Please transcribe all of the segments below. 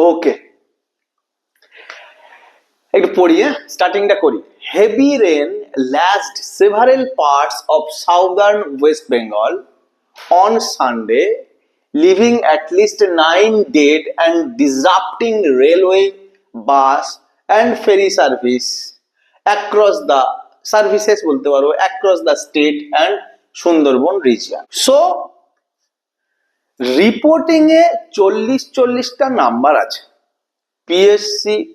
ওকে একটু পড়ি হ্যাঁ স্টার্টিংটা করি। Heavy rain last several parts of southern West Bengal on Sunday leaving at least nine dead and disrupting railway bus and ferry service across the services বলতে পারো across the state and Sundarban region so reporting এ চল্লিশ চল্লিশটা number আছে। PSC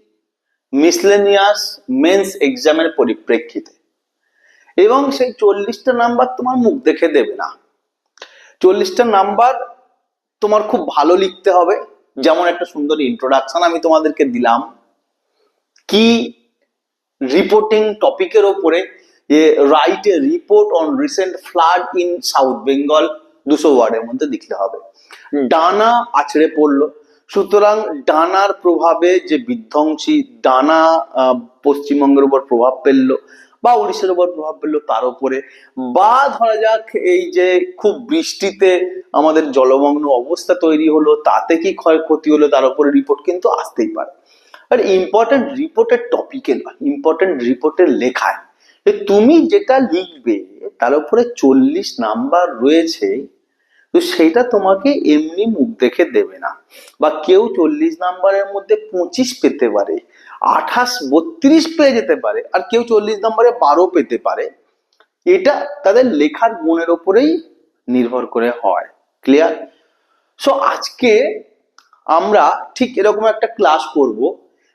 miscellaneous men's এক্সামের পরিপ্রেক্ষিতে। এবং সেই চল্লিশটা নাম্বার তোমার মুখ দেখে দেবে না। চল্লিশটা নাম্বার তোমার খুব ভালো লিখতে হবে। যেমন একটা সুন্দর ইন্ট্রোডাকশন আমি তোমাদেরকে দিলাম। কি রিপোর্টিং টপিকের ওপরে write a report on recent flood in South Bengal দুশো ওয়ার্ডের মধ্যে লিখতে হবে। ডানা আছড়ে পড়ল। সুতরাং ডানার প্রভাবে যে বিধ্বংসী ডানা পশ্চিমবঙ্গের উপর প্রভাব ফেলল বা উড়িষ্যার উপর প্রভাব ফেলল তার উপরে বা ধরা যাক এই যে খুব বৃষ্টিতে আমাদের জলমগ্ন অবস্থা তৈরি হলো তাতে কি ক্ষয়ক্ষতি হলো তার উপরে রিপোর্ট কিন্তু আসতেই পারে। আর ইম্পর্টেন্ট রিপোর্টের টপিকে নয় ইম্পর্টেন্ট রিপোর্টের লেখায় তুমি যেটা লিখবে তার উপরে চল্লিশ নাম্বার রয়েছে তো সেটা তোমাকে এমনি মুখ দেখে দেবে না। বা কেউ চল্লিশ নাম্বারের মধ্যে পঁচিশ পেতে পারে, আঠাশ, বত্রিশ পেয়ে যেতে পারে, আর কেউ চল্লিশ নাম্বারে বারো পেতে পারে। এটা তাদের লেখার গুণের ওপরেই নির্ভর করে হয়। ক্লিয়ার সো আজকে আমরা ঠিক এরকম একটা ক্লাস করব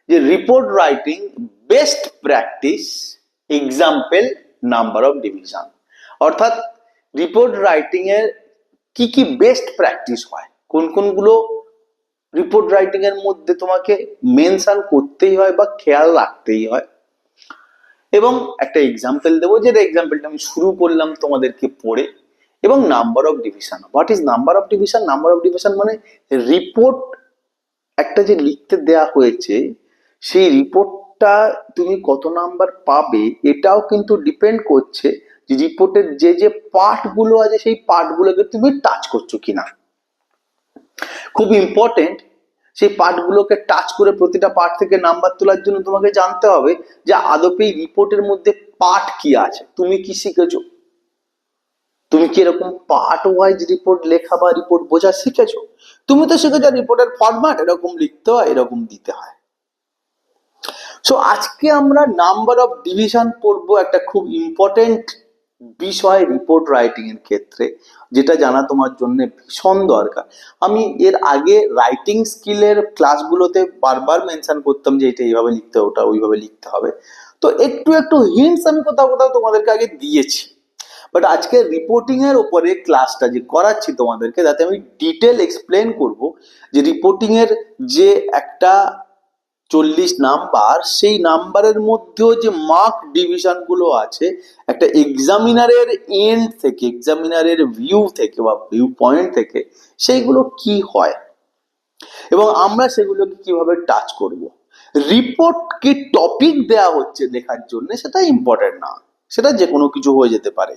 যে report writing best practice example number of division অর্থাৎ রিপোর্ট রাইটিং এর কি কি বেস্ট প্র্যাকটিস হয়? কোন কোনগুলো রিপোর্ট রাইটিং এর মধ্যে তোমাকে মেনশন করতেই হয় বা খেয়াল রাখতেই হয়? এবং একটা এক্সাম্পল দেবো যেটা এক্সাম্পলটা আমি শুরু করলাম তোমাদেরকে পড়ে। এবং number of division what is number of division number of division মানে রিপোর্ট একটা যে লিখতে দেয়া হয়েছে, সেই রিপোর্টটা তুমি কত নাম্বার পাবে, এটাও কিন্তু ডিপেন্ড করছে রিপোর্টের যে যে পার্টগুলো আছে, সেই পার্টগুলোকে তুমি টাচ করছ কিনা। খুব ইম্পর্টেন্ট সেই পার্টগুলোকে টাচ করে প্রতিটা পার্ট থেকে নাম্বার তোলার জন্য তোমাকে জানতে হবে যে, আদপে রিপোর্টের মধ্যে পার্ট কি আছে। তুমি কি শিখেছো? তুমি কি এরকম পার্ট ওয়াইজ রিপোর্ট লেখা বা রিপোর্ট বোঝা শিখেছো? তুমি তো শিখেছো রিপোর্টের ফরম্যাট এরকম লিখতে হয়, এরকম দিতে হয়। সো আজকে আমরা নাম্বার অফ ডিভিশন পড়ব একটা খুব ইম্পর্টেন্ট বিষয় রিপোর্ট রাইটিং এর ক্ষেত্রে, যেটা জানা তোমার জন্য ভীষণ দরকার। আমি এর আগে রাইটিং স্কিলের ক্লাসগুলোতে বারবার মেনশন করতাম যে এটা এইভাবে লিখতে হবে, ওটা ওইভাবে লিখতে হবে। তো একটু একটু হিন্টস আমি কোথাও কোথাও তোমাদেরকে আগে দিয়েছি। বাট আজকে রিপোর্টিং এর উপরে ক্লাসটা যে করাচ্ছি তোমাদেরকে যাতে আমি ডিটেল এক্সপ্লেন করব যে রিপোর্টিং এর যে একটা চল্লিশ নাম্বার, সেই নাম্বারের মধ্যেও যে মার্ক ডিভিশনগুলো আছে, একটা এক্সামিনারের এন্ড থেকে এক্সামিনারের ভিউ থেকে বা ভিউ পয়েন্ট থেকে, সেইগুলো কি হয়? এবং আমরা সেগুলোকে কীভাবে টাচ করব? রিপোর্ট কি টপিক দেয়া হচ্ছে লেখার জন্য, সেটা ইম্পর্টেন্ট না। সেটা যে কোনো কিছু হয়ে যেতে পারে।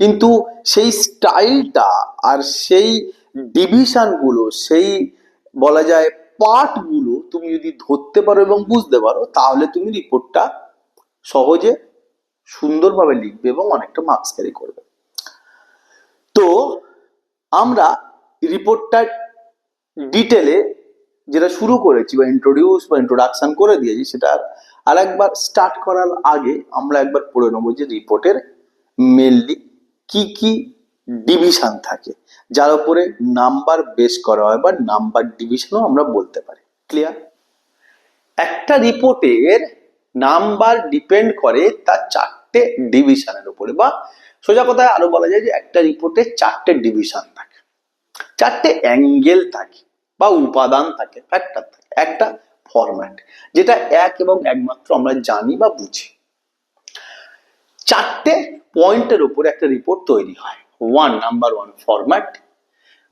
কিন্তু সেই স্টাইলটা আর সেই ডিভিশনগুলো সেই বলা যায় পার্টগুলো তুমি যদি ধরতে পারো এবং বুঝতে পারো তাহলে তুমি রিপোর্টটা সহজে সুন্দরভাবে লিখবে এবং অনেকটা মার্কস ক্যারি করবে। তো আমরা রিপোর্টটা ডিটেলে যেটা শুরু করেছি বা ইন্ট্রোডিউস বা ইন্ট্রোডাকশন করে দিয়েছি সেটা আর একবার স্টার্ট করার আগে আমরা একবার পড়ে নেব যে রিপোর্টের মেনলি কি কি ডিভিশন থাকে। যার উপরে নাম্বার বেস করা হয় বা নাম্বার ডিভিশনও আমরা বলতে পারি। ক্লিয়ার একটা রিপোর্টের নাম্বার ডিপেন্ড করে তার চারটে ডিভিশনের উপরে বা সোজা কথায় আরও বলা যায় যে একটা রিপোর্টে চারটে ডিভিশন থাকে। চারটে অ্যাঙ্গেল থাকে বা উপাদান থাকে ফ্যাক্টর থাকে, একটা ফরম্যাট যেটা এক এবং একমাত্র আমরা জানি বা বুঝি। চারটে পয়েন্টের উপরে একটা রিপোর্ট তৈরি হয়। One number one format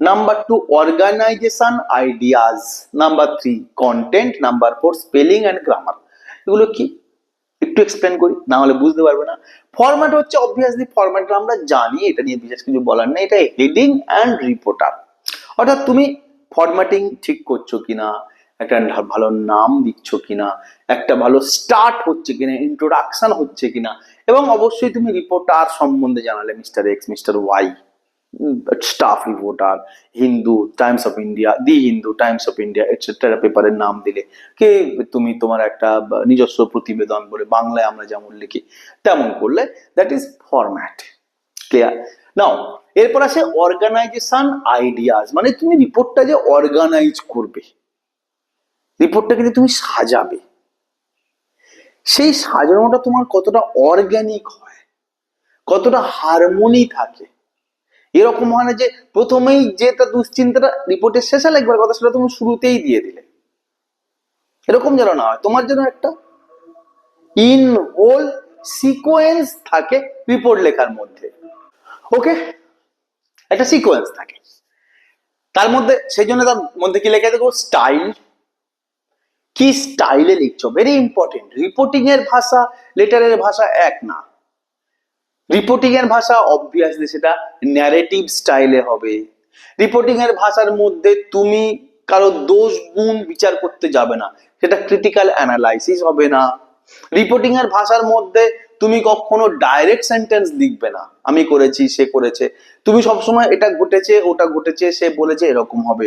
number two organisation ideas number three content number four spelling and grammar এগুলো কি? একটু এক্সপ্লেন করি, না হলে বুঝতে পারবে না। ফরম্যাট হচ্ছে অবভিয়াসলি ফরম্যাটটা আমরা জানি, এটা নিয়ে বিশেষ কিছু বলার নেই। এটা হেডিং অ্যান্ড রিপোর্টার অর্থাৎ তুমি ফরম্যাটিং ঠিক করছ কিনা, একটা ভালো নাম দিচ্ছ কিনা, একটা ভালো স্টার্ট হচ্ছে কিনা ইন্ট্রোডাকশন হচ্ছে কিনা, এবং অবশ্যই তুমি রিপোর্টার সম্বন্ধে জানালে mister X mister Y staff reporter Hindu Times of India the Hindu Times of India etcetera পেপারের নাম দিলে। কে তুমি তোমার একটা নিজস্ব প্রতিবেদন বলে বাংলায় আমরা যেমন লিখি, তেমন করলে that is format clear now এরপর আসে অর্গানাইজেশন আইডিয়াস মানে তুমি রিপোর্টটা যে অর্গানাইজ করবে রিপোর্টটাকে যে তুমি সাজাবে। সেই সাজানোটা তোমার কতটা অর্গানিক হয়, কতটা হারমোনি থাকে এরকম হয় না যে প্রথমেই যেটা দুশ্চিন্তাটা রিপোর্টের শেষে লাগবার কথা সেটা তুমি শুরুতেই দিয়ে দিলে। এরকম যেন না হয়। তোমার জন্য একটা ইন হোল সিকোয়েন্স থাকে রিপোর্ট লেখার মধ্যে। ওকে একটা সিকোয়েন্স থাকে। তার মধ্যে সেই জন্য তার মধ্যে কি লেখা দেবো স্টাইল কি স্টাইলে লিখছো? ভেরি ইম্পর্টেন্ট রিপোর্টিং এর ভাষা লেটারের ভাষা এক না। রিপোর্টিং এর ভাষা অবভিয়াসলি সেটা ন্যারেটিভ স্টাইলে হবে। রিপোর্টিং এর ভাষার মধ্যে তুমি কারও দোষ, গুণ বিচার করতে যাবে না। সেটা ক্রিটিক্যাল অ্যানালাইসিস হবে না। রিপোর্টিং এর ভাষার মধ্যে তুমি কখনো ডাইরেক্ট সেন্টেন্স লিখবে না। আমি করেছি, সে করেছে। তুমি সবসময় এটা ঘটেছে, ওটা ঘটেছে, সে বলেছে, এরকম হবে।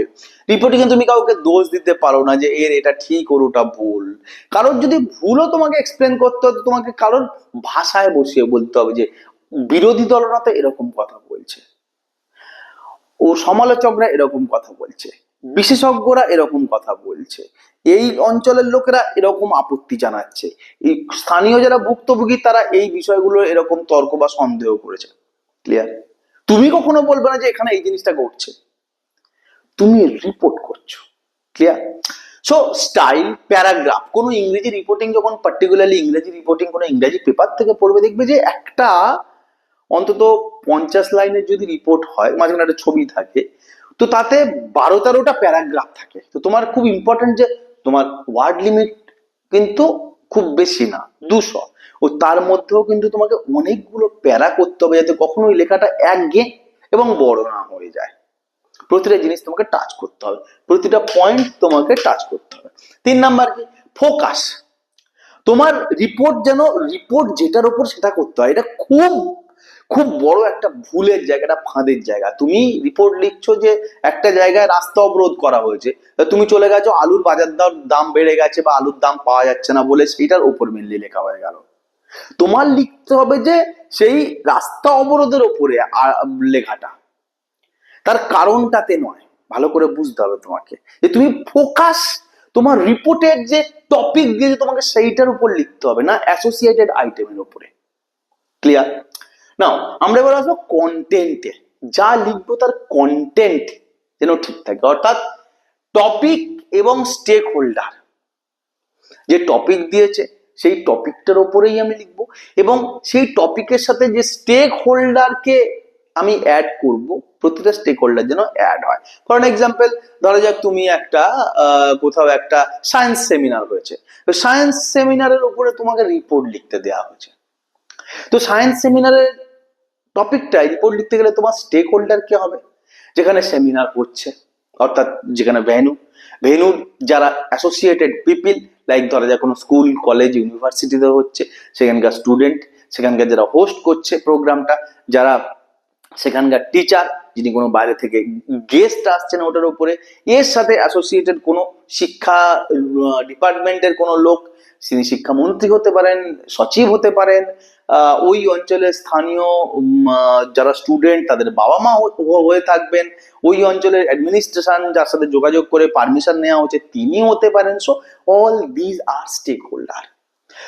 রিপোর্টিং এ তুমি কাউকে দোষ দিতে পারো না যে, এর এটা ঠিক ওর ওটা ভুল। কারোর যদি ভুলও তোমাকে এক্সপ্লেন করতে হতো তোমাকে কারোর ভাষায় বসিয়ে বলতে হবে যে বিরোধী দলরা তো এরকম কথা বলছে। ও সমালোচকরা এরকম কথা বলছে। বিশেষজ্ঞরা এরকম কথা বলছে। এই অঞ্চলের লোকেরা এরকম আপত্তি জানাচ্ছে। এই স্থানীয় যারা ভুক্তভোগী, তারা এই বিষয়গুলো এরকম তর্ক বা সন্দেহ করেছে। ক্লিয়ার তুমি কখনো বলবে না যে এখানে এই জিনিসটা ঘটছে। তুমি রিপোর্ট করছ। ক্লিয়ার সো স্টাইল প্যারাগ্রাফ কোনো ইংরেজি রিপোর্টিং যখন পার্টিকুলারলি ইংরেজি রিপোর্টিং কোনো ইংরেজি পেপার থেকে পড়বে, দেখবে যে একটা অন্তত পঞ্চাশ লাইনের যদি রিপোর্ট হয়, মাঝখানে একটা ছবি থাকে, তো তাতে বারো তেরোটা প্যারাগ্রাফ থাকে। তো তোমার খুব ইম্পর্টেন্ট যে তোমার ওয়ার্ড লিমিট কিন্তু খুব বেশি না, দুশো। ও তার মধ্যেও কিন্তু তোমাকে অনেকগুলো প্যারা করতে হবে যাতে কখনো ওই লেখাটা একঘে এবং বড় না হয়ে যায়। প্রতিটা জিনিস তোমাকে টাচ করতে হবে, প্রতিটা পয়েন্ট তোমাকে টাচ করতে হবে। তিন নাম্বার কি? ফোকাস তোমার রিপোর্ট যেন রিপোর্ট যেটার উপর সেটা করতে হয়, এটা খুব খুব বড় একটা ভুলের জায়গাটা, ফাঁদের জায়গা। তুমি রিপোর্ট লিখছো যে একটা জায়গায় রাস্তা অবরোধ করা হয়েছে। তুমি চলে গেছো, আলুর বাজার দর দাম বেড়ে গেছে বা আলুর দাম পাওয়া যাচ্ছে না বলে সেইটার উপর মেনলি লেখা হয়ে গেল। তোমার লিখতে হবে যে সেই রাস্তা অবরোধের ওপরে লেখাটা। তার কারণটাতে নয়। ভালো করে বুঝতে হবে তোমাকে। যে তুমি ফোকাস, তোমার রিপোর্টের যে টপিক দিয়েছে তোমাকে সেইটার উপর লিখতে হবে, না অ্যাসোসিয়েটেড আইটেমের উপরে। ক্লিয়ার নাও আমরা এবার আসব কন্টেন্টে যা লিখব তার কন্টেন্ট যেন ঠিক থাকে। অর্থাৎ টপিক এবং স্টেক হোল্ডার যে টপিক দিয়েছে, সেই টপিকটার ওপরেই আমি লিখব এবং সেই টপিকের সাথে যে স্টেক হোল্ডারকে আমি অ্যাড করব, প্রতিটা স্টেক হোল্ডার যেন অ্যাড হয়। ফর এক্সাম্পল ধরা যাক তুমি একটা কোথাও একটা সায়েন্স সেমিনার হয়েছে তো সায়েন্স সেমিনারের উপরে তোমাকে রিপোর্ট লিখতে দেওয়া হয়েছে। তো সায়েন্স সেমিনারের টপিকটাই রিপোর্ট লিখতে গেলে তোমার স্টেক হোল্ডার কে হবে? যেখানে সেমিনার করছে, অর্থাৎ যেখানে ভেনু ভেনু যারা অ্যাসোসিয়েটেড পিপিল লাইক ধরা যায় কোনো স্কুল কলেজ ইউনিভার্সিটিতে হচ্ছে, সেখানকার স্টুডেন্ট সেখানকার যারা হোস্ট করছে প্রোগ্রামটা যারা সেখানকার টিচার যিনি কোনো বাইরে থেকে গেস্ট আসছেন ওটার উপরে, এর সাথে অ্যাসোসিয়েটেড কোনো শিক্ষা ডিপার্টমেন্টের কোনো লোক তিনি শিক্ষামন্ত্রী হতে পারেন, সচিব হতে পারেন ওই অঞ্চলের স্থানীয় যারা স্টুডেন্ট তাদের বাবা মা হয়ে থাকবেন। ওই অঞ্চলের অ্যাডমিনিস্ট্রেশন যার সাথে যোগাযোগ করে পারমিশন নেওয়া হচ্ছে তিনি হতে পারেন। So all these are stakeholder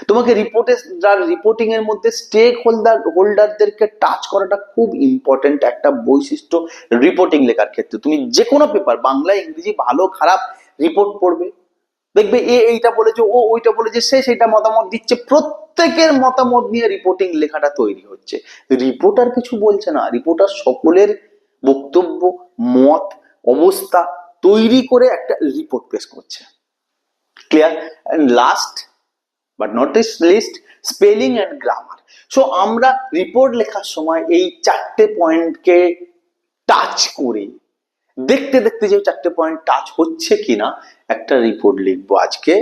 তোমাকে রিপোর্টে যার রিপোর্টিং এর মধ্যে স্টেক হোল্ডার হোল্ডারদেরকে টাচ করাটা খুব ইম্পর্টেন্ট একটা বৈশিষ্ট্য রিপোর্টিং লেখার ক্ষেত্রে। তুমি যে কোনো পেপার বাংলা, ইংরেজি, ভালো, খারাপ রিপোর্ট পড়বে। দেখবে এ এইটা বলেছে, ও ওইটা বলেছে, সে সেটা মতামত দিচ্ছে। প্রত্যেকের মতামত নিয়ে রিপোর্টিং লেখাটা তৈরি হচ্ছে। রিপোর্টার কিছু বলছে না রিপোর্টার সকলের বক্তব্য, মত, অবস্থা তৈরি করে একটা রিপোর্ট পেশ করছে। Clear last but not least spelling and grammar so আমরা রিপোর্ট লেখার সময় এই চারটে পয়েন্টকে টাচ করে। দেখতে দেখতে যে চারটে পয়েন্ট টাচ হচ্ছে কিনা একটা রিপোর্ট লিখব আজকে,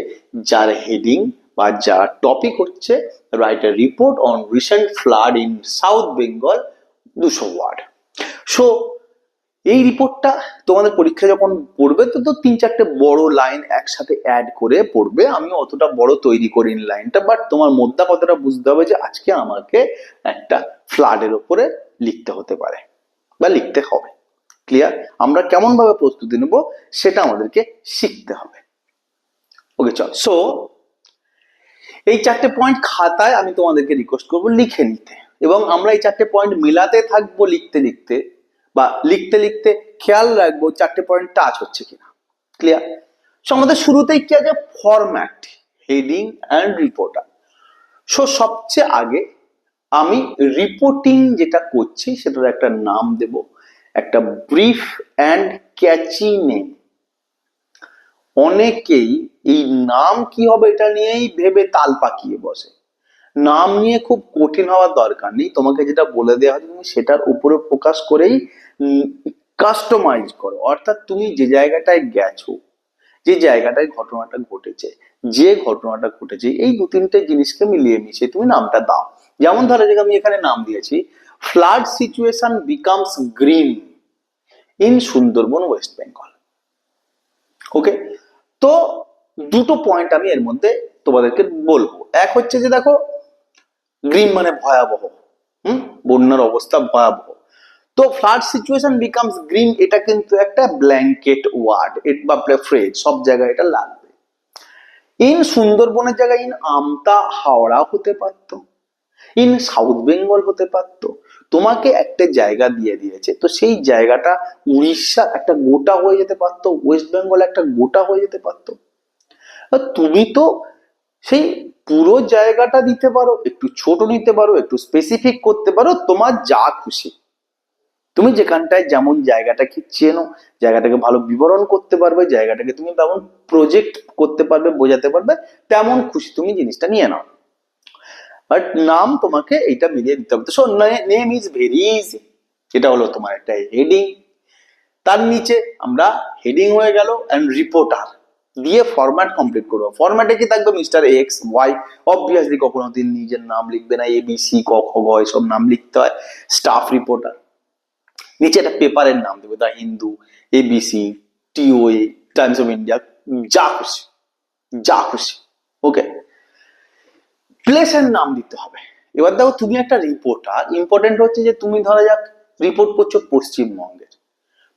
যার হেডিং বা যার টপিক হচ্ছে write a report on recent flood in South Bengal দুশো ওয়ার্ড সো এই রিপোর্টটা তোমাদের পরীক্ষা যখন পড়বে, তো তো তিন চারটে বড় লাইন একসাথে অ্যাড করে পড়বে। আমি অতটা বড় তৈরি করিনি লাইনটা বাট তোমার মোদ্দা কথাটা বুঝতে হবে যে আজকে আমাকে একটা ফ্লাডের ওপরে লিখতে হতে পারে বা লিখতে হবে। ক্লিয়ার আমরা কেমন ভাবে প্রস্তুতি নেব সেটা আমাদেরকে শিখতে হবে। ওকে চল। সো এই চারটে পয়েন্ট খাতায় আমি তোমাদেরকে রিকোয়েস্ট করব লিখে নিতে। এবং আমরা এই চারটে পয়েন্ট মিলাতে থাকব লিখতে লিখতে বা লিখতে লিখতে খেয়াল রাখব চারটে পয়েন্ট টাচ হচ্ছে কিনা। ক্লিয়ার সো আমাদের শুরুতেই কি আছে? Format heading and reporter so সবচেয়ে আগে আমি রিপোর্টিং যেটা করছি, সেটার একটা নাম দেব। একটা ব্রিফ অ্যান্ড ক্যাচি নেম অনেকেই এই নাম কি হবে এটা নিয়েই ভেবে তাল পাকিয়ে বসে। নাম নিয়ে খুব কঠিন হওয়ার দরকার নেই। তোমাকে যেটা বলে দেওয়া হয় তুমি সেটার উপরে ফোকাস করেই কাস্টমাইজ করো। অর্থাৎ তুমি যে জায়গাটায় গেছো, যে জায়গাটায় ঘটনাটা ঘটেছে, যে ঘটনাটা ঘটেছে, এই দু তিনটে জিনিসকে মিলিয়ে মিশিয়ে তুমি নামটা দাও। যেমন ধরো যে আমি এখানে নাম দিয়েছি flood situation becomes grim in Sundarban West Bengal okay তো দুটো পয়েন্ট আমি এর মধ্যে তোমাদেরকে বলব। এক হচ্ছে যে দেখো গ্রিন মানে ভয়াবহ। হুম? বন্যার অবস্থা ভয়াবহ। তো ফ্লাড সিচুয়েশন বিকামস গ্রিন এটা কিন্তু একটা ব্ল্যাঙ্কেট ওয়ার্ড এট বা ফ্রেজ সব জায়গায় এটা লাগবে। ইন সুন্দরবনের জায়গায় ইন আমতা হাওড়া হতে পারত। ইন সাউথ বেঙ্গল হতে পারত। তোমাকে একটা জায়গা দিয়ে দিয়েছে। তো সেই জায়গাটা উড়িষ্যা একটা গোটা হয়ে যেতে পারতো, ওয়েস্ট বেঙ্গল একটা গোটা হয়ে যেতে পারতো। তুমি তো সেই পুরো জায়গাটা দিতে পারো, একটু ছোট নিতে পারো, একটু স্পেসিফিক করতে পারো, তোমার যা খুশি। তুমি যেখানটায় যেমন জায়গাটাকে চেনো, জায়গাটাকে ভালো বিবরণ করতে পারবে, জায়গাটাকে তুমি তেমন প্রজেক্ট করতে পারবে, বোঝাতে পারবে, তেমন খুশি। তুমি জিনিসটা নিয়ে নাও। বাট নাম তোমাকে এইটা মিলিয়ে দিতে হবে। তো so name is very easy এটা হলো তোমার একটা হেডিং তার নিচে আমরা হেডিং হয়ে গেল অ্যান্ড রিপোর্টার দিয়ে ফরম্যাট কমপ্লিট করব। ফরম্যাটে কি থাকবে মিস্টার এক্স ওয়াই অবভিয়াসলি কখনো তিনি নিজের নাম লিখবে না। এ বি সি ক, খ এসব নাম লিখতে হয়। স্টাফ রিপোর্টার নিচে একটা পেপারের নাম দেবে। The Hindu ABC TOA Times of India যা খুশি। যা খুশি। ওকে প্লেসের নাম দিতে হবে। এবার দেখো তুমি একটা রিপোর্টার ইম্পর্টেন্ট হচ্ছে যে তুমি ধরা যাক রিপোর্ট করছ পশ্চিমবঙ্গের।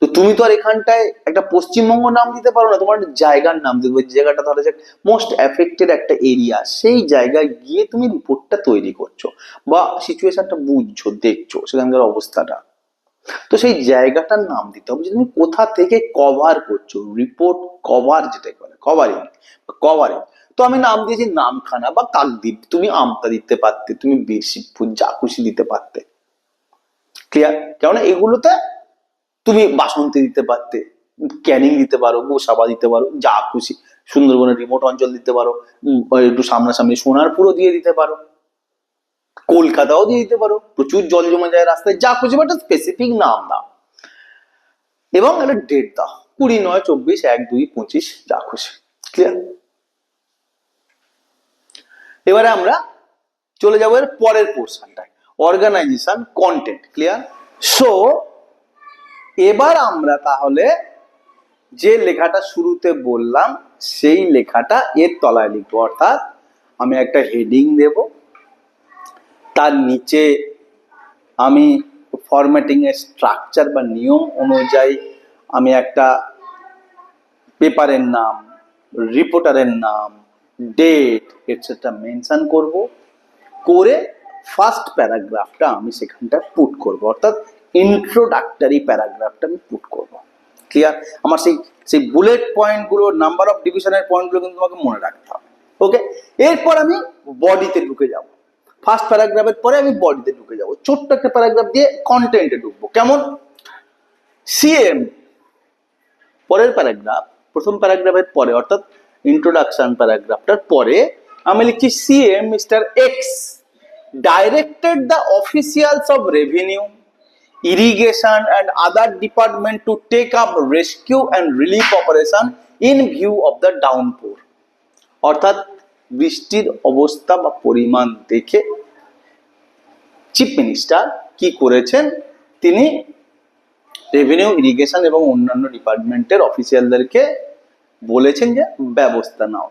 তো তুমি তো আর এখানটায় একটা পশ্চিমবঙ্গ নাম দিতে পারো না, তোমার জায়গার নাম দিতে যে জায়গাটা ধরা যাক মোস্ট এফেক্টেড একটা এরিয়া সেই জায়গায় গিয়ে তুমি রিপোর্টটা তৈরি করছ বা সিচুয়েশনটা বুঝছ, দেখছ, সেখানকার অবস্থাটা। তো সেই জায়গাটার নাম দিতে হবে যে তুমি কোথা থেকে কভার করছ রিপোর্ট কভার যেটাকে বলে কভারিং কভারিং তো আমি নাম দিয়েছি নামখানা বা কাকদ্বীপ তুমি আমতা দিতে পারতে, তুমি বীরশিবপুর যা খুশি দিতে পারতে। ক্লিয়ার কেননা এগুলোতে তুমি বাসন্তী দিতে পারতে, ক্যানিং দিতে পারো, গোসাবা দিতে পারো, যা খুশি। সুন্দরবনের রিমোট অঞ্চল দিতে পারো একটু সামনাসামনি সোনারপুরও দিয়ে দিতে পারো। কলকাতাও দিয়ে দিতে পারো, প্রচুর জল জমে যায় রাস্তায়, যা খুশি বাট স্পেসিফিক নাম দাও। এবং একটা ডেট দাও, কুড়ি নয়, চব্বিশ, এক, দুই, পঁচিশ, যা খুশি। ক্লিয়ার এবারে আমরা চলে যাব এর পরের পোর্শনটায় অর্গানাইজেশন কন্টেন্ট ক্লিয়ার সো এবার আমরা তাহলে যে লেখাটা শুরুতে বললাম, সেই লেখাটা এর তলায় লিখব। অর্থাৎ আমি একটা হেডিং দেব, তার নিচে আমি ফরম্যাটিং এর স্ট্রাকচার বা নিয়ম অনুযায়ী আমি একটা পেপারের নাম রিপোর্টারের নাম ডেট এটসেট্রা মেনশন করব। করে ফার্স্ট প্যারাগ্রাফটা আমি সেখানটা পুট করব। অর্থাৎ ইন্ট্রোডাক্টরি প্যারাগ্রাফটা আমি পুট করব। ক্লিয়ার আমার সেই সেই বুলেট পয়েন্টগুলো নাম্বার অফ ডিভিশনের পয়েন্টগুলো কিন্তু তোমাকে মনে রাখতে হবে। ওকে এরপর আমি বডিতে ঢুকে যাব। ফার্স্ট প্যারাগ্রাফের পরে আমি বডিতে ঢুকে যাব। ছোট্ট একটা প্যারাগ্রাফ দিয়ে কন্টেন্টে ঢুকবো। কেমন? সিএম পরের প্যারাগ্রাফ প্রথম প্যারাগ্রাফের পরে, অর্থাৎ ইন্ট্রোডাকশন প্যারাগ্রাফটার পরে আমি লিখছি CM mister X directed the officials of revenue irrigation and other department to take up rescue and relief operation in view of the downpour. অর্থাৎ বৃষ্টির অবস্থা বা পরিমাণ দেখে চিফ মিনিস্টার কি করেছেন? তিনি রেভিনিউ ইরিগেশন এবং অন্যান্য ডিপার্টমেন্টের অফিসিয়ালদেরকে বলেছেন যে ব্যবস্থা নাও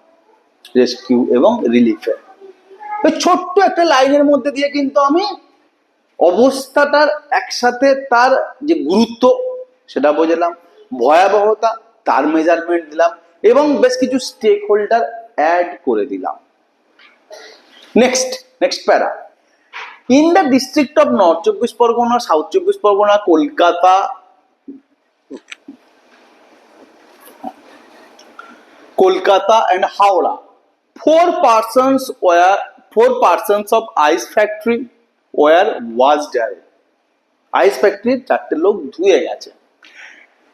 রেস্কিউ এবং রিলিফের ওই ছোট্ট একটা লাইনের মধ্যে দিয়ে কিন্তু আমি অবস্থাটার একসাথে তার যে গুরুত্ব সেটা বোঝালাম, ভয়াবহতা, তার মেজারমেন্ট দিলাম এবং বেশ কিছু স্টেক হোল্ডার অ্যাড করে দিলাম। Next next para in the district of North চব্বিশ পরগনা সাউথ চব্বিশ Parganas Kolkata Kolkata and Howrah. Four persons were, four persons of ice factory were washed away. আইস ফ্যাক্টরির চারটে লোক ধুয়ে গেছে।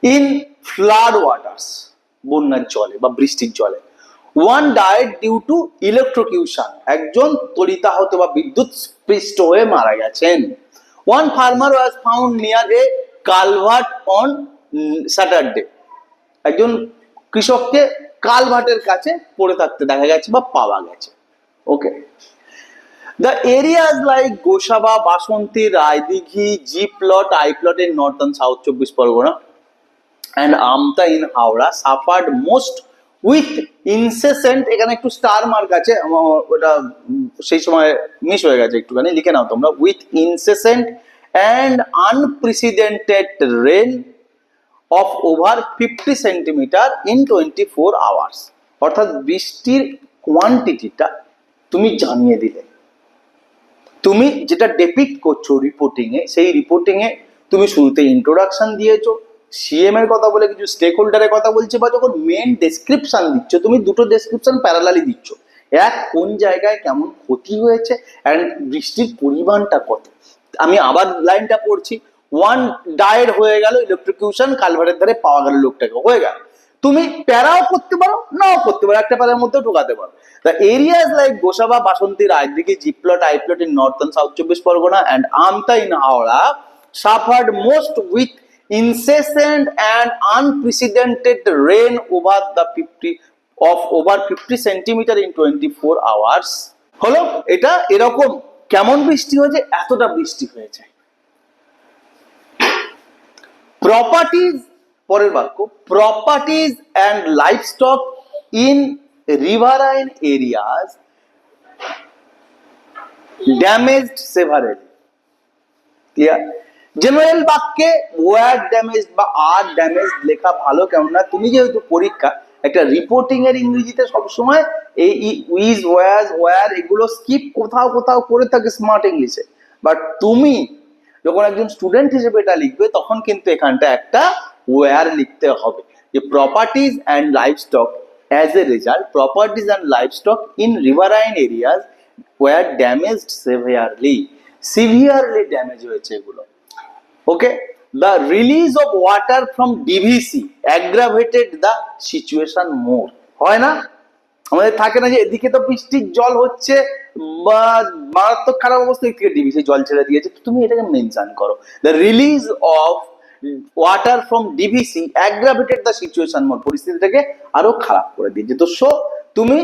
ইন ফ্লাড ওয়াটার্স বন্যার জলে বা বৃষ্টির জলে। One died due to electrocution একজন তরিতাহত বা বিদ্যুৎ স্পৃষ্ট হয়ে মারা গেছেন। One farmer was found near a culvert on Saturday একজন কৃষককে কালভার্টের কাছে পড়ে থাকতে দেখা গেছে বা পাওয়া গেছে। Okay the areas like Gosaba Basanti Raidighi G plot I plot in North South চব্বিশ Pargana and Amta in Howrah suffered most with incessant এখানে একটু স্টার মার্ক আছে ওটা সেই সময় মিস হয়ে গেছে একটুখানি, লিখে নাও তোমরা with incessant and unprecedented rain of over fifty centimetre in twenty four hours অর্থাৎ বৃষ্টির কোয়ান্টিটিটা তুমি জানিয়ে দিলে। তুমি যেটা ডেপিক্ট করছ রিপোর্টিং এ, সেই রিপোর্টিং এ তুমি শুরুতে ইন্ট্রোডাকশন দিয়েছ সিএম এর কথা বলে কিছু স্টেক হোল্ডারের কথা বলছে, বা যখন মেন ডেসক্রিপশন দিচ্ছ, তুমি দুটো ডেসক্রিপশন প্যারালালি দিচ্ছ। এক, কোন জায়গায় কেমন ক্ষতি হয়েছে অ্যান্ড বৃষ্টির পরিমাণটা কত। আমি আবার লাইনটা পড়ছি ওয়ান ডায়েড হয়ে গেল ইলেকট্রিকিউশন কালভারের ধারে পাওয়া গেল লোকটাকে, হয়ে গেল। তুমি প্যারাও করতে পারো, নাও করতে পারো, একটা প্যারার মধ্যেও ঢোকাতে পারো। The areas like Gosaba Basanti Raidighi G plot I plot in North and South চব্বিশ Pargana and Amta in Howrah suffered most with incessant and unprecedented rain over the 50 of over 50 centimeter in 24 hours হলো, এটা এরকম, কেমন বৃষ্টি হয়েছে? এতটা বৃষ্টি হয়েছে। প্রপার্টিজ পরের বাক্য properties and livestock in riverine areas damaged severely clear general বাক্যে ওয়ার ড্যামেজ বা আর ড্যামেজ লেখা ভালো, কেননা তুমি যেহেতু পরীক্ষা, একটা রিপোর্টিং এর ইংরেজিতে সবসময় এই উইজ ওয়াজ ওয়ার এগুলো স্কিপ কোথাও কোথাও করে থাকে স্মার্ট ইংলিশে বাট তুমি যখন একজন স্টুডেন্ট হিসেবে এটা লিখবে, তখন কিন্তু এখানটা একটা ওয়ার লিখতে হবে। যে properties and livestock as a result properties and livestock in riverine areas were damaged severely severely damage হয়েছে এগুলো। Okay the release of water from DVC aggravated the situation more হয় না? আমাদের থাকে না যে এদিকে তো বৃষ্টির জল হচ্ছে, বা মারাত্মক খারাপ অবস্থা, এদিকে ডিভিসি জল ছেড়ে দিয়েছে। তো তুমি এটাকে মেনশন করো। The release of water from DVC aggravated the situation more পরিস্থিতিটাকে আরও খারাপ করে দিয়েছে। তো সো তুমি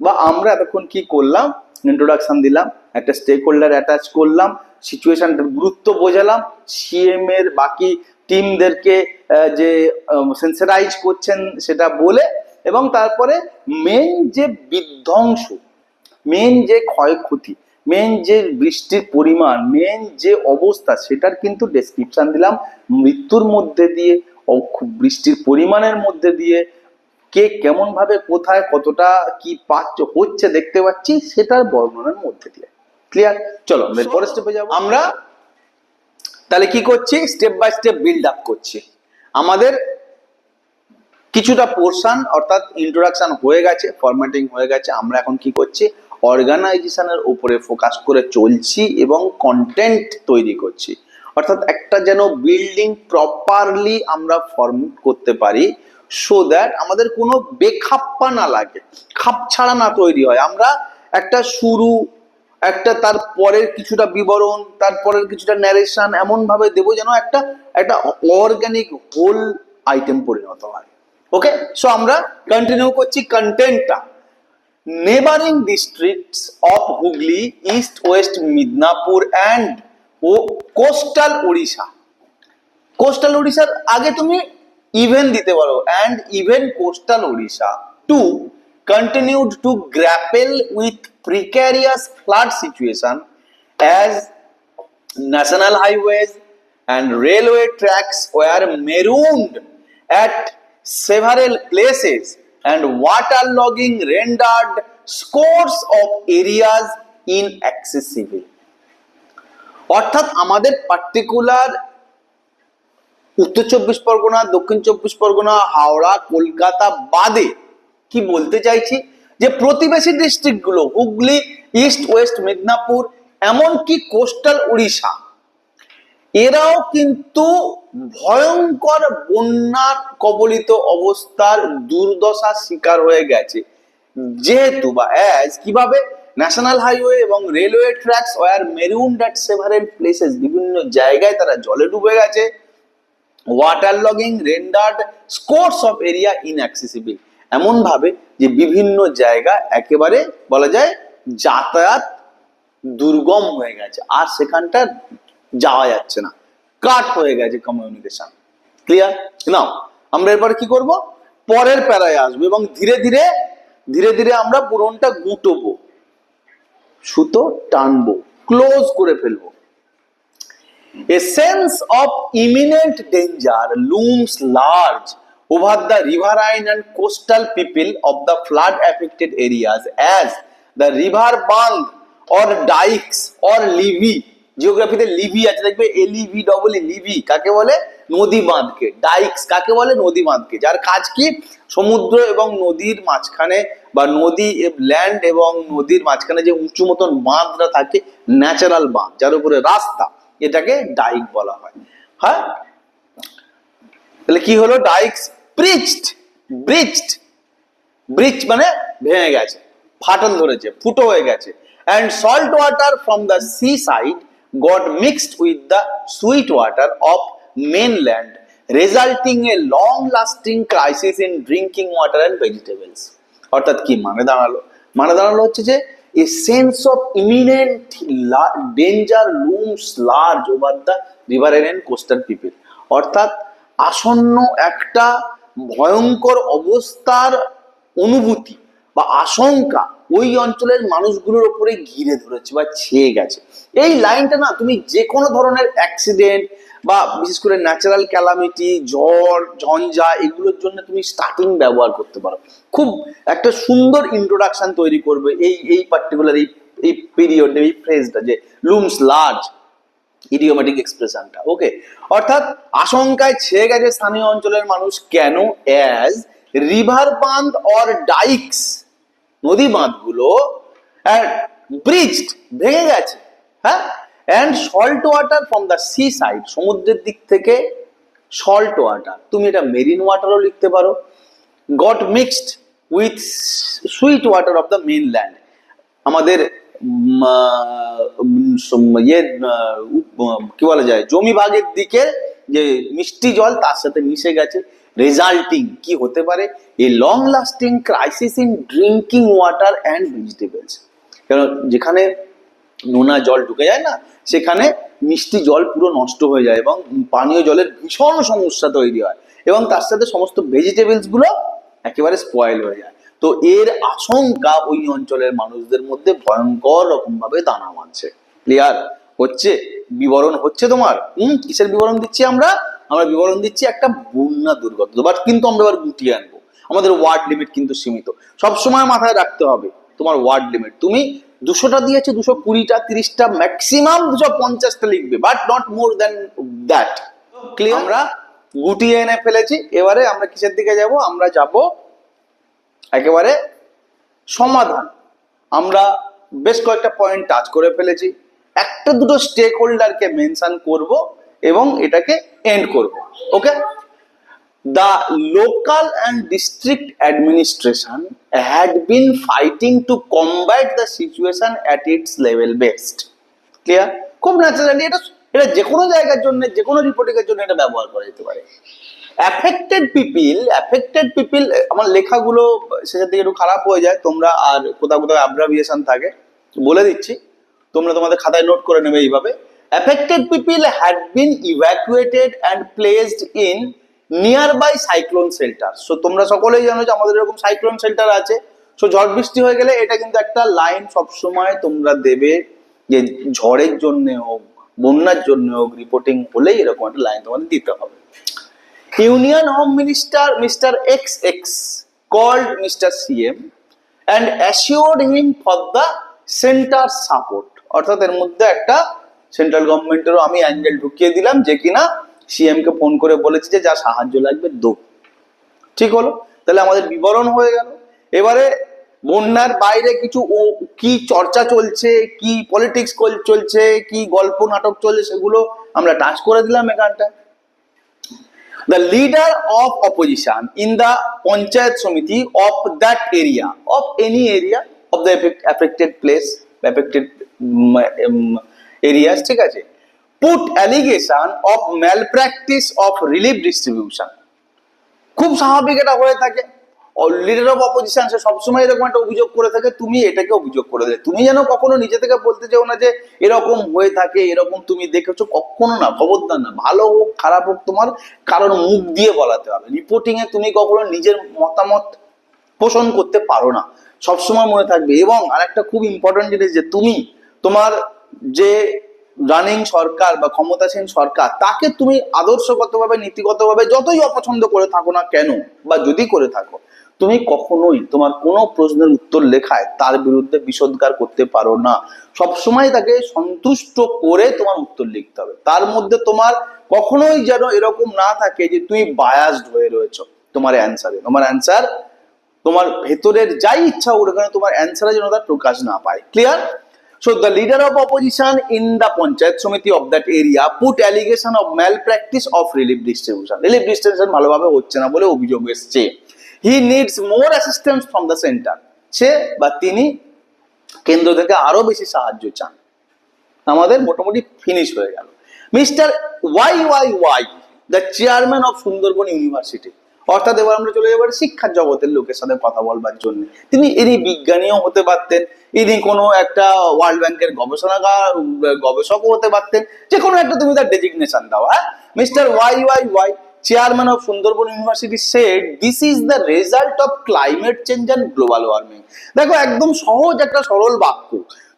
বা আমরা এতক্ষণ কি করলাম? ইন্ট্রোডাকশন দিলাম, একটা স্টেক হোল্ডার অ্যাটাচ করলাম সিচুয়েশনটার গুরুত্ব বোঝালাম সিএম এর বাকি টিমদেরকে যে সেন্সিটাইজ করছেন, সেটা বলে এবং তারপরে মেন যে বিধ্বংস মেন যে ক্ষয়ক্ষতি মেন যে বৃষ্টির পরিমাণ মেন যে অবস্থা সেটার কিন্তু ডেসক্রিপশন দিলাম মৃত্যুর মধ্যে দিয়ে বৃষ্টির পরিমাণের মধ্যে দিয়ে কে কেমন ভাবে কোথায় কতটা কি পাচ্ছ হচ্ছে দেখতে পাচ্ছি সেটার বর্ণনার মধ্যে দিয়ে। ক্লিয়ার চলো আমরা পরের স্টেপে যাব। আমরা তাহলে কি করছি? Step by step build up করছি। আমাদের কিছুটা পোর্শন অর্থাৎ ইন্ট্রোডাকশন হয়ে গেছে ফরম্যাটিং হয়ে গেছে, আমরা এখন কি করছি? অর্গানাইজেশনের উপরে ফোকাস করে চলছি এবং কন্টেন্ট তৈরি করছি। অর্থাৎ একটা যেন বিল্ডিং প্রপারলি আমরা ফর্ম করতে পারি সো দ্যাট আমাদের কোনো বেখাপ্পা না লাগে, খাপ ছাড়া না তৈরি হয়। আমরা একটা শুরু, একটা তার পরের কিছুটা বিবরণ তারপরের কিছুটা ন্যারেশন এমন ভাবে দেবো যেন একটা একটা অর্গানিক হোল আইটেম পরিণত হয়। ওকে সো আমরা কন্টিনিউ করছি কন্টেন্টটা neighbouring districts of Hooghly east west Midnapore and O coastal Orissa coastal উড়িষ্যার আগে তুমি ইভেন দিতে পারো and even coastal Orissa to continued to grapple with precarious flood situation as national highways and railway tracks were marooned at several places and waterlogging rendered scores of areas inaccessible. অর্থাৎ আমাদের particular উত্তর চব্বিশ পরগনা, দক্ষিণ চব্বিশ পরগনা, হাওড়া, কলকাতা বাদে কি বলতে চাইছি? যে প্রতিবেশী ডিস্ট্রিক্টগুলো হুগলি ইস্ট ওয়েস্ট মেদিনীপুর, এমনকি কোস্টাল উড়িষ্যা এরাও কিন্তু ভয়ঙ্কর বন্যার কবলিত অবস্থার দুর্দশার শিকার হয়ে গেছে। যেহেতু বা অ্যাজ কীভাবে? ন্যাশনাল হাইওয়ে এবং railway tracks were marooned at several places বিভিন্ন জায়গায় তারা জলে ডুবে গেছে। Water logging rendered scores of area inaccessible এমন ভাবে যে বিভিন্ন জায়গা একেবারে বলা যায় যাতায়াত দুর্গম হয়ে গেছে। আর সেখানটা যাওয়া যাচ্ছে না। কাট হয়ে গেছে কমিউনিকেশন ক্লিয়ার নাও আমরা এবার কি করব? পরের প্যারায় আসব এবং ধীরে ধীরে ধীরে ধীরে আমরা পুরনটা গুটবো। সুতো টানবো ক্লোজ করে ফেলব। A of imminent danger looms large over the riverine and coastal people of the flood affected areas as the river bandh or dykes or levee জিওগ্রাফিতে levee আছে, দেখবে এলইভি ডবল লিভি কাকে বলে? নদী বাঁধকে। ডাইক্স কাকে বলে? নদী বাঁধকে। যার কাজ কি? সমুদ্র এবং নদীর মাঝখানে বা নদী ল্যান্ড এবং নদীর মাঝখানে যে উঁচু মতন বাঁধটা থাকে ন্যাচারাল বাঁধ, যার উপরে রাস্তা, এটাকে ডাইক বলা হয়। হ্যাঁ? তাহলে কি হলো? ডাইক্স ব্রিজড ব্রিজড ব্রিজ মানে ভেঙে গেছে, ফাটল ধরেছে, ফুটো হয়ে গেছে। And salt water from the sea side mixed with the sweet water of mainland resulting a long lasting crisis in drinking water and vegetables অর্থাৎ কি? মানে দাঁড়াল। মানে দাঁড়াল হচ্ছে যে a sense of imminent danger looms large over the river and coastal people অর্থাৎ আসন্ন একটা ভয়ঙ্কর অবস্থার অনুভূতি। বা আশঙ্কা ওই অঞ্চলের মানুষগুলোর উপরে ঘিরে ধরেছে বা ছেয়ে গেছে। এই লাইনটা না তুমি যে কোনো ধরনের অ্যাক্সিডেন্ট বা বিশেষ করে ন্যাচারাল ক্যালামিটি ঝড় ঝঞ্ঝা এগুলোর জন্য তুমি স্টার্টিং ব্যবহার করতে পারো। খুব একটা সুন্দর ইন্ট্রোডাকশন তৈরি করবে এই এই পার্টিকুলার এই এই পিরিয়ড এই ফ্রেজটা যে লুমস লার্জ ইডিওমেটিক এক্সপ্রেশনটা ওকে অর্থাৎ আশঙ্কায় ছেয়ে গেছে স্থানীয় অঞ্চলের মানুষ কেন? As river bandh or dykes নদী বাঁধগুলো ব্রিজড ভেঙে গেছে হ্যাঁ? And salt water from the sea side সমুদ্রের দিক থেকে সল্ট ওয়াটার তুমি এটা মেরিন ওয়াটারও লিখতে পারো got mixed with sweet water of the mainland আমাদের ইয়ে কি বলা যায়, জমি ভাগের দিকে যে মিষ্টি জল, তার সাথে মিশে গেছে। রেজাল্টিং কি হতে পারে? A long lasting crisis in drinking water and vegetables কেন? যেখানে নোনা জল ঢুকে যায় না, সেখানে মিষ্টি জল পুরো নষ্ট হয়ে যায় এবং পানীয় জলের ভীষণ সমস্যা তৈরি হয় এবং তার সাথে সমস্ত ভেজিটেবলসগুলো একেবারে স্পয়েল হয়ে যায়। তো এর আশঙ্কা ওই অঞ্চলের মানুষদের মধ্যে ভয়ঙ্কর রকম ভাবে দানা মানছে ক্লিয়ার হচ্ছে? বিবরণ হচ্ছে তোমার? হুম? কিসের বিবরণ দিচ্ছি আমরা? আমরা বিবরণ দিচ্ছি একটা বন্যা দুর্গত বাট কিন্তু আমরা এবার গুটিয়ে আনব। আমাদের ওয়ার্ড লিমিট কিন্তু সীমিত। সবসময় মাথায় রাখতে হবে তোমার ওয়ার্ড লিমিট তুমি দুশোটা দিয়েছে, দুশো কুড়িটা, তিরিশটা ম্যাক্সিমাম দুশো পঞ্চাশটা লিখবে but not more than that clear আমরা গুটিয়ে এনে ফেলেছি। এবারে আমরা কিসের দিকে যাব? আমরা যাব একেবারে সমাধান। আমরা বেশ কয়েকটা পয়েন্ট টাচ করে ফেলেছি। একটা দুটো স্টেক হোল্ডারকে মেনশন করব। এবং এটাকে এন্ড করব okay the local and district administration had been fighting to combat the situation at its level best clear খুব ন্যাচারালি এটা এটা যে কোনো জায়গার জন্য, যে কোনো রিপোর্টিং এর জন্য এটা ব্যবহার করা যেতে পারে। অ্যাফেক্টেড পিপিল অ্যাফেক্টেড পিপিল আমার লেখাগুলো শেষের দিকে একটু খারাপ হয়ে যায়, তোমরা আর কোথাও কোথাও অ্যাব্রাভিয়েশন থাকে, বলে দিচ্ছি, তোমরা তোমাদের খাতায় নোট করে নেবে এইভাবে। Affected people had been evacuated and placed in nearby cyclone shelter so তোমরা সকলেই জানো যে আমাদের এরকম সাইক্লোন শেল্টার আছে। সো ঝড় বৃষ্টি হয়ে গেলে এটা কিন্তু একটা লাইন সবসময় তোমরা দেবে যে ঝড়ের জন্য হোক, বন্যার জন্য হোক রিপোর্টিং হলেই এরকম একটা লাইন তোমাদের দিতে হবে। Union home minister mister X X called mister CM and assured him for the centre support অর্থাৎ এর মধ্যে একটা সেন্ট্রাল গভর্নমেন্টেরও আমি অ্যাঙ্গেল ঢুকিয়ে দিলাম যে কিনা সিএম কে ফোন করে বলেছি যে যা সাহায্য লাগবে দো। ঠিক হলো? তাহলে আমাদের বিবরণ হয়ে গেল। এবারে বন্যার বাইরে কিছু ও কি চর্চা চলছে, কি পলিটিক্স চলছে, কি গল্প নাটক চলছে সেগুলো আমরা টাচ করে দিলাম এখানটা। Leader of opposition in the panchayat samiti of that area, of any area of the affect- affected place, affected areas, ঠিক আছে? Put allegation of malpractice of relief distribution. খুব স্বাভাবিক এটা হয়ে থাকে। লিডার অফ অপোজিশন সে সবসময় এরকম একটা অভিযোগ করে থাকে, তুমি এটাকে অভিযোগ করে দেবে তুমি যেন কখনো নিজে থেকে বলতে চাও না যে, এরকম হয়ে থাকে, এরকম তুমি দেখেছ, কখনো না, খবরদার না। ভালো হোক, খারাপ হোক, তোমার কারণ মুখ দিয়ে বলাতে হবে। রিপোর্টিং এ তুমি কখনো নিজের মতামত পোষণ করতে পারো না। সবসময় মনে থাকবে। এবং আরেকটা খুব ইম্পর্টেন্ট জিনিস যে, তুমি তোমার যে রানিং সরকার বা ক্ষমতাসীন সরকার, তাকে তুমি আদর্শগতভাবে, নীতিগতভাবে যতই অপছন্দ করে থাকো না কেন, বা যদি করে থাকো, তুমি কখনোই তোমার কোনো প্রশ্নের উত্তর লেখায় তার বিরুদ্ধে বিষোদ্গার করতে পারো না। সবসময় তাকে সন্তুষ্ট করে তোমার উত্তর লিখতে হবে। তার মধ্যে তোমার কখনোই যেন এরকম না থাকে যে তুমি বায়াসড হয়ে রয়েছ। তোমার অ্যান্সারে তোমার অ্যান্সার তোমার ভেতরের যাই ইচ্ছা ওর ওখানে তোমার অ্যান্সারে যেন তার প্রকাশ না পায়। Clear the leader of opposition in the panchayat samiti of that area put allegation of malpractice of relief distribution relief distribution ভালোভাবে হচ্ছে না বলে অভিযোগ এসছে। He needs more assistance from the centre সে বা তিনি কেন্দ্র থেকে আরও বেশি সাহায্য চান। আমাদের মোটামুটি ফিনিশ হয়ে গেল। Mister Y Y Y the chairman of Sundarban university অর্থাৎ এবার আমরা চলে যাব শিক্ষার জগতের লোকের সাথে কথা বলবার জন্য। তিনি ইনি বিজ্ঞানীও হতে পারতেন, ইনি কোনো একটা ওয়ার্ল্ড ব্যাংকের গবেষণাগার, গবেষকও হতে পারতেন, যে কোনো একটা তুমি তার ডেজিগনেশন দাও হ্যাঁ? Mister Y Y Y chairman of Sundarban university said this is the result of climate change and global warming দেখো, একদম সহজ একটা সরল বাক্য।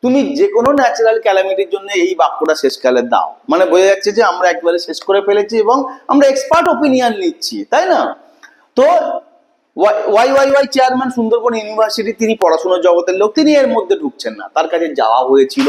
তুমি যে কোনো ন্যাচারাল ক্যালামিটির জন্য এই বাক্যটা শেষকালে দাও। মানে বোঝা যাচ্ছে যে আমরা একবারে শেষ করে ফেলেছি এবং আমরা এক্সপার্ট ওপিনিয়ন নিচ্ছি, তাই না? তো Y Y Y chairman Sundarban university তিনি পড়াশোনার জগতের লোক, তিনি এর মধ্যে ঢুকছেন না। তার কাছে যাওয়া হয়েছিল,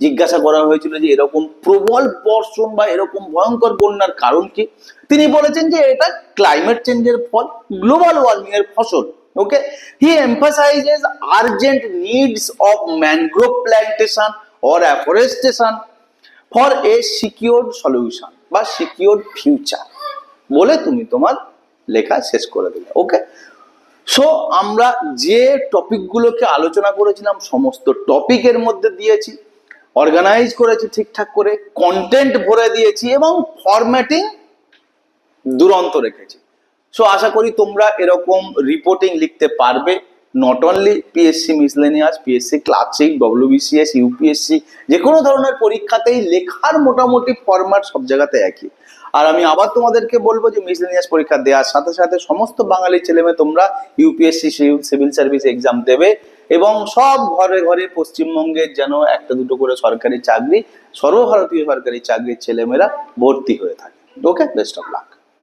জিজ্ঞাসা করা হয়েছিল যে এরকম প্রবল বর্ষণ বা এরকম ভয়ঙ্কর বন্যার কারণ কি? তিনি বলেছেন যে এটা ক্লাইমেট চেঞ্জের ফল গ্লোবাল ওয়ার্মিং এর ফসল okay he emphasises urgent needs of mangrove plantation or afforestation for a secured solution বা সিকিউরড ফিউচার বলে তুমি তোমার লেখা শেষ করে দিলে ওকে সো আমরা যে টপিকগুলোকে আলোচনা করেছিলাম, সমস্ত টপিকের মধ্যে দিয়েছি অর্গানাইজ করেছি ঠিকঠাক করে কন্টেন্ট ভরে দিয়েছি এবং ফরম্যাটিং দুরন্ত রেখেছি। সো আশা করি তোমরা এরকম রিপোর্টিং লিখতে পারবে not only PSC miscellaneous PSC classic WBCS UPSC যে কোনো ধরনের পরীক্ষাতেই লেখার মোটামুটি ফরম্যাট সব জায়গাতে একই। আর আমি আবার তোমাদেরকে বলব যে মিসলেনিয়াস পরীক্ষা দেওয়ার সাথে সাথে সমস্ত বাঙালি ছেলেমেয়ে তোমরা ইউপিএসসি সিভিল সার্ভিস এক্সাম দেবে এবং সব ঘরে ঘরে পশ্চিমবঙ্গে যেন একটা দুটো করে সরকারি চাকরি, সর্বভারতীয় সরকারি চাকরির ছেলেমেয়েরা ভর্তি হয়ে থাকে। ওকে বেস্ট অফ লাক